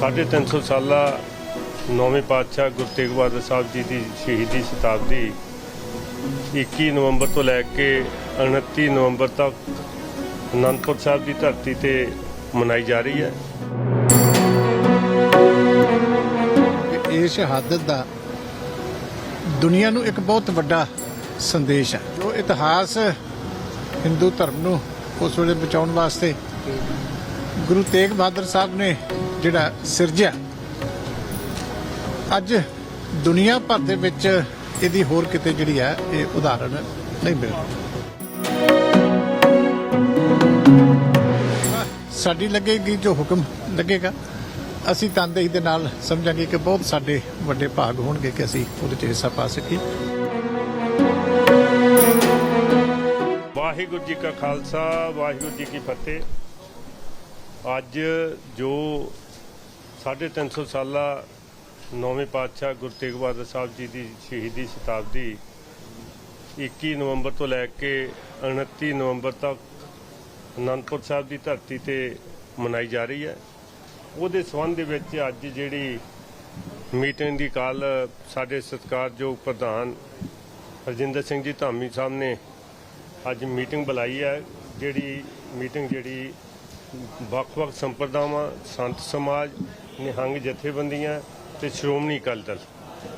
ਸਾਢੇ ਤਿੰਨ ਸੌ ਸਾਲਾ ਨੌਵੇਂ ਪਾਤਸ਼ਾਹ ਗੁਰੂ ਤੇਗ ਬਹਾਦਰ ਸਾਹਿਬ ਜੀ ਦੀ ਸ਼ਹੀਦੀ ਸ਼ਤਾਬਦੀ 21 ਨਵੰਬਰ ਤੋਂ ਲੈ ਕੇ 29 ਨਵੰਬਰ ਤੱਕ ਅਨੰਦਪੁਰ ਸਾਹਿਬ ਦੀ ਧਰਤੀ ਤੇ ਮਨਾਈ ਜਾ ਰਹੀ ਹੈ। ਇਹ ਸ਼ਹਾਦਤ ਦਾ ਦੁਨੀਆ ਨੂੰ ਇੱਕ ਬਹੁਤ ਵੱਡਾ ਸੰਦੇਸ਼ ਹੈ। ਜੋ ਇਤਿਹਾਸ ਹਿੰਦੂ ਧਰਮ ਨੂੰ ਉਸ ਵੇਲੇ ਬਚਾਉਣ ਵਾਸਤੇ ਗੁਰੂ ਤੇਗ ਬਹਾਦਰ ਸਾਹਿਬ ਨੇ ਜਿਹੜਾ ਸਿਰਜਿਆ। ਅੱਜ ਦੁਨੀਆ ਭਰ ਦੇ ਵਿੱਚ ਇਹਦੀ ਹੋਰ ਕਿਤੇ ਜਿਹੜੀ ਹੈ, ਇਹ ਉਦਾਹਰਣ ਨਹੀਂ ਮਿਲਦੀ ਸਾਡੀ ਲੱਗੇਗੀ ਜੋ ਹੁਕਮ ਲੱਗੇਗਾ, ਅਸੀਂ ਤਨਦੇਹੀ ਦੇ ਨਾਲ ਸਮਝਾਂਗੇ ਕਿ ਬਹੁਤ ਸਾਡੇ ਵੱਡੇ ਭਾਗ ਹੋਣਗੇ ਕਿ ਅਸੀਂ ਉਹਦੇ 'ਚ ਹਿੱਸਾ ਪਾ ਸਕੀਏ। ਵਾਹਿਗੁਰੂ ਜੀ ਕਾ ਖਾਲਸਾ, ਵਾਹਿਗੁਰੂ ਜੀ ਕੀ ਫਤਿਹ। ਅੱਜ ਜੋ 350 ਸਾਲਾ ਨੌਵੇਂ ਪਾਤਸ਼ਾਹ ਗੁਰੂ ਤੇਗ ਬਹਾਦਰ ਸਾਹਿਬ ਜੀ ਦੀ ਸ਼ਹੀਦੀ ਸ਼ਤਾਬਦੀ 21 ਨਵੰਬਰ ਤੋਂ ਲੈ ਕੇ 29 ਨਵੰਬਰ ਤੱਕ ਅਨੰਦਪੁਰ ਸਾਹਿਬ ਦੀ ਧਰਤੀ ਤੇ ਮਨਾਈ ਜਾ ਰਹੀ ਹੈ। ਉਹਦੇ ਸੰਬੰਧ ਦੇ ਵਿੱਚ ਅੱਜ ਜਿਹੜੀ ਮੀਟਿੰਗ ਦੀ ਕੱਲ ਸਾਡੇ ਸਤਿਕਾਰਯੋਗ ਪ੍ਰਧਾਨ ਹਰਜਿੰਦਰ ਸਿੰਘ ਜੀ ਧਾਮੀ ਸਾਹਿਬ ਨੇ ਅੱਜ ਮੀਟਿੰਗ ਬੁਲਾਈ ਹੈ। ਜਿਹੜੀ ਮੀਟਿੰਗ ਜਿਹੜੀ ਵੱਖ-ਵੱਖ ਸੰਪਰਦਾਵਾਂ, ਸੰਤ ਸਮਾਜ, ਨਿਹੰਗ ਜਥੇਬੰਦੀਆਂ ਤੇ ਸ਼੍ਰੋਮਣੀ ਅਕਾਲੀ ਦਲ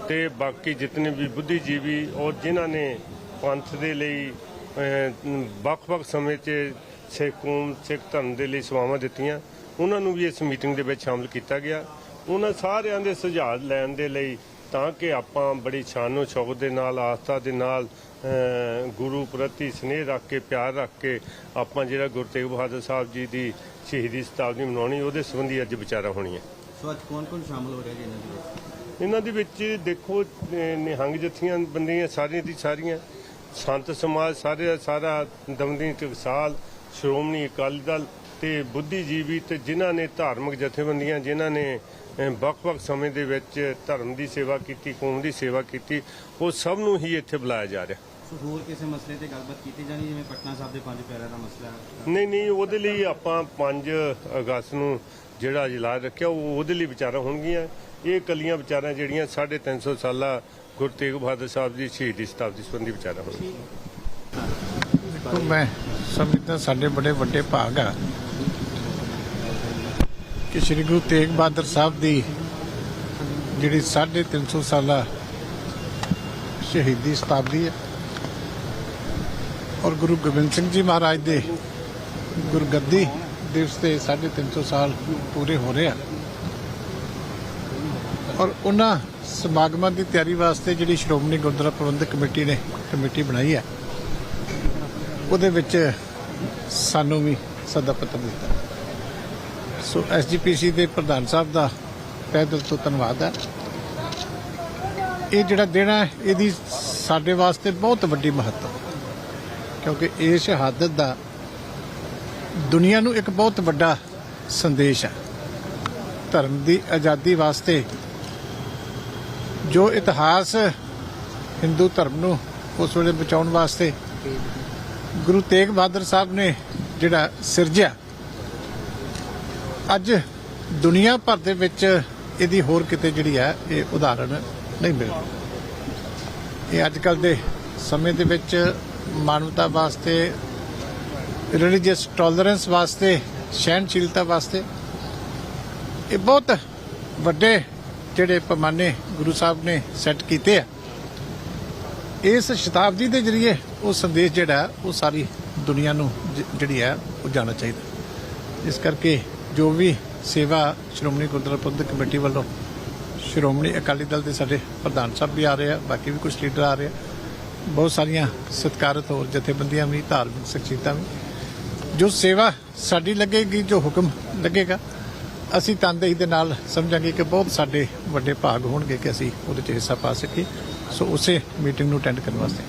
ਤੇ ਬਾਕੀ ਜਿਤਨੇ ਵੀ ਬੁੱਧੀਜੀਵੀ ਔਰ ਜਿਨ੍ਹਾਂ ਨੇ ਪੰਥ ਦੇ ਲਈ ਵੱਖ-ਵੱਖ ਸਮੇਂ 'ਚ ਸਿੱਖ ਕੌਮ, ਸਿੱਖ ਧਰਮ ਦੇ ਲਈ ਸੇਵਾਵਾਂ ਦਿੱਤੀਆਂ, ਉਹਨਾਂ ਨੂੰ ਵੀ ਇਸ ਮੀਟਿੰਗ ਦੇ ਵਿੱਚ ਸ਼ਾਮਲ ਕੀਤਾ ਗਿਆ। ਉਹਨਾਂ ਸਾਰਿਆਂ ਦੇ ਸੁਝਾਅ ਲੈਣ ਦੇ ਲਈ ਤਾਂ ਕਿ ਆਪਾਂ ਬੜੀ ਸ਼ਾਨੋ ਸ਼ੌਕਤ ਦੇ ਨਾਲ, ਆਸਥਾ ਦੇ ਨਾਲ ਗੁਰੂ ਪ੍ਰਤੀ ਸਨੇਹ ਰੱਖ ਕੇ ਪਿਆਰ ਰੱਖ ਕੇ ਆਪਾਂ ਜਿਹੜਾ ਗੁਰੂ ਤੇਗ ਬਹਾਦਰ ਸਾਹਿਬ ਜੀ ਦੀ ਸ਼ਹੀਦੀ ਸ਼ਤਾਬਦੀ ਮਨਾਉਣੀ ਉਹਦੇ ਸੰਬੰਧੀ ਅੱਜ ਵਿਚਾਰਾ ਹੋਣੀਆਂ। ਸੋ ਅੱਜ ਕੌਣ ਕੌਣ ਸ਼ਾਮਲ ਹੋ ਰਿਹਾ ਜੀ ਇਹਨਾਂ ਦੇ ਵਿੱਚ? ਇਹਨਾਂ ਦੇ ਵਿੱਚ ਦੇਖੋ ਨਿਹੰਗ ਜਥੀਆਂ ਬੰਦੀਆਂ ਸਾਰੀਆਂ ਦੀ ਸਾਰੀਆਂ। ਸੰਤ ਸਮਾਜ ਸਾਰੇ ਸਾਰਾ ਦਮਦੀ ਟਕਸਾਲ ਸ਼੍ਰੋਮਣੀ ਅਕਾਲੀ ਦਲ ਤੇ ਬੁੱਧੀਜੀਵੀ ਤੇ ਜਿਨ੍ਹਾਂ ਨੇ ਧਾਰਮਿਕ ਜਥੇਬੰਦੀਆਂ ਜਿਨ੍ਹਾਂ ਨੇ ਵੱਖ-ਵੱਖ ਸਮੇਂ ਦੇ ਵਿੱਚ ਧਰਮ ਦੀ ਸੇਵਾ ਕੀਤੀ ਕੌਮ ਦੀ ਸੇਵਾ ਕੀਤੀ ਉਹ ਸਭ ਨੂੰ ਹੀ ਇੱਥੇ ਬੁਲਾਇਆ ਜਾ ਰਿਹਾ। ਹੋਰ ਕਿਸੇ ਮਸਲੇ ਤੇ ਗੱਲਬਾਤ ਕੀਤੀ ਜਾਣੀ ਜਿਵੇਂ ਪਟਨਾ ਸਾਹਿਬ ਦੇ ਪੰਜ ਪਿਆਰਿਆਂ ਦਾ ਮਸਲਾ ਹੈ? ਨਹੀਂ ਨਹੀਂ ਉਹਦੇ ਲਈ ਆਪਾਂ 5 ਅਗਸਤ ਨੂੰ ਜਿਹੜਾ ਇਜਲਾਸ ਰੱਖਿਆ ਉਹ ਉਹਦੇ ਲਈ ਵਿਚਾਰਾਂ ਹੋਣਗੀਆਂ। ਇਹ ਕੱਲੀਆਂ ਵਿਚਾਰਾਂ ਜਿਹੜੀਆਂ 350 ਸਾਲਾ ਗੁਰੂ ਤੇਗ ਬਹਾਦਰ ਸਾਹਿਬ ਦੀ ਸ਼ਹੀਦੀ ਸ਼ਤਾਬਦੀ ਸੰਬੰਧੀ ਵਿਚਾਰਾਂ ਹੋਣਗੀਆਂ। ਦੇਖੋ ਮੈਂ ਸਮਝਦਾ ਸਾਡੇ ਬੜੇ ਵੱਡੇ ਭਾਗ ਆ ਕਿ ਸ੍ਰੀ ਗੁਰੂ ਤੇਗ ਬਹਾਦਰ ਸਾਹਿਬ ਦੀ ਜਿਹੜੀ 350 ਸਾਲਾ ਸ਼ਹੀਦੀ ਸ਼ਤਾਬਦੀ ਹੈ ਔਰ ਗੁਰੂ ਗੋਬਿੰਦ ਸਿੰਘ ਜੀ ਮਹਾਰਾਜ ਦੇ ਗੁਰਗੱਦੀ ਦਿਵਸ ਤੇ 350 ਸਾਲ ਪੂਰੇ ਹੋ ਰਹੇ ਆ। ਔਰ ਉਹਨਾਂ ਸਮਾਗਮਾਂ ਦੀ ਤਿਆਰੀ ਵਾਸਤੇ ਜਿਹੜੀ ਸ਼੍ਰੋਮਣੀ ਗੁਰਦੁਆਰਾ ਪ੍ਰਬੰਧਕ ਕਮੇਟੀ ਨੇ ਕਮੇਟੀ ਬਣਾਈ ਹੈ ਉਹਦੇ ਵਿੱਚ ਸਾਨੂੰ ਵੀ ਸੱਦਾ ਪੱਤਰ ਦਿੱਤਾ। ਸੋ ਐਸਜੀਪੀਸੀ ਦੇ ਪ੍ਰਧਾਨ ਸਾਹਿਬ ਦਾ ਤਹਿ ਦਿਲ ਤੋਂ ਧੰਨਵਾਦ ਹੈ ਇਹ ਜਿਹੜਾ ਦਿਨ ਹੈ, ਇਹਦੀ ਸਾਡੇ ਵਾਸਤੇ ਬਹੁਤ ਵੱਡੀ ਮਹੱਤਵ ਕਿਉਂਕਿ ਇਹ ਸ਼ਹਾਦਤ ਦਾ ਦੁਨੀਆ ਨੂੰ ਇੱਕ ਬਹੁਤ ਵੱਡਾ ਸੰਦੇਸ਼ ਹੈ ਧਰਮ ਦੀ ਆਜ਼ਾਦੀ ਵਾਸਤੇ ਜੋ ਇਤਿਹਾਸ ਹਿੰਦੂ ਧਰਮ ਨੂੰ ਉਸ ਵੇਲੇ ਬਚਾਉਣ ਵਾਸਤੇ ਗੁਰੂ ਤੇਗ ਬਹਾਦਰ ਸਾਹਿਬ ਨੇ ਜਿਹੜਾ ਸਿਰਜਿਆ, ਅੱਜ ਦੁਨੀਆ ਭਰ ਦੇ ਵਿੱਚ ਇਹਦੀ ਹੋਰ ਕਿਤੇ ਜਿਹੜੀ ਹੈ, ਇਹ ਉਦਾਹਰਣ ਨਹੀਂ ਮਿਲਦੀ ਇਹ ਅੱਜ ਕੱਲ ਦੇ ਸਮੇਂ ਦੇ ਵਿੱਚ ਮਾਨਵਤਾ ਵਾਸਤੇ ਰਿਲੀਜੀਅਸ ਟੋਲਰੈਂਸ ਵਾਸਤੇ, ਸਹਿਣਸ਼ੀਲਤਾ ਵਾਸਤੇ, ਇਹ ਬਹੁਤ ਵੱਡੇ ਜਿਹੜੇ ਪੈਮਾਨੇ ਗੁਰੂ ਸਾਹਿਬ ਨੇ ਸੈੱਟ ਕੀਤੇ ਆ। ਇਸ ਸ਼ਤਾਬਦੀ ਦੇ ਜਰੀਏ ਉਹ ਸੰਦੇਸ਼ ਜਿਹੜਾ, ਉਹ ਸਾਰੀ ਦੁਨੀਆ ਨੂੰ ਜਿਹੜੀ ਹੈ ਉਹ ਜਾਣਾ ਚਾਹੀਦਾ। ਇਸ ਕਰਕੇ ਜੋ ਵੀ ਸੇਵਾ ਸ਼੍ਰੋਮਣੀ ਗੁਰਦੁਆਰਾ ਪ੍ਰਬੰਧਕ ਕਮੇਟੀ ਵੱਲੋਂ ਸ਼੍ਰੋਮਣੀ ਅਕਾਲੀ ਦਲ ਦੇ ਸਾਡੇ ਪ੍ਰਧਾਨ ਸਾਹਿਬ ਵੀ ਆ ਰਹੇ ਆ, ਬਾਕੀ ਵੀ ਕੁਝ ਲੀਡਰ ਆ ਰਹੇ ਆ ਬਹੁਤ ਸਾਰੀਆਂ ਸਤਿਕਾਰਤ ਹੋਰ ਜਥੇਬੰਦੀਆਂ ਵੀ, ਧਾਰਮਿਕ ਸ਼ਖਸੀਅਤਾਂ ਵੀ। ਜੋ ਸੇਵਾ ਸਾਡੀ ਲੱਗੇਗੀ, ਜੋ ਹੁਕਮ ਲੱਗੇਗਾ, ਅਸੀਂ ਤਨਦੇਹੀ ਦੇ ਨਾਲ ਸਮਝਾਂਗੇ ਕਿ ਬਹੁਤ ਸਾਡੇ ਵੱਡੇ ਭਾਗ ਹੋਣਗੇ ਕਿ ਅਸੀਂ ਉਹਦੇ 'ਚ ਹਿੱਸਾ ਪਾ ਸਕੀਏ। ਸੋ ਉਸੇ ਮੀਟਿੰਗ ਨੂੰ ਅਟੈਂਡ ਕਰਨ ਵਾਸਤੇ।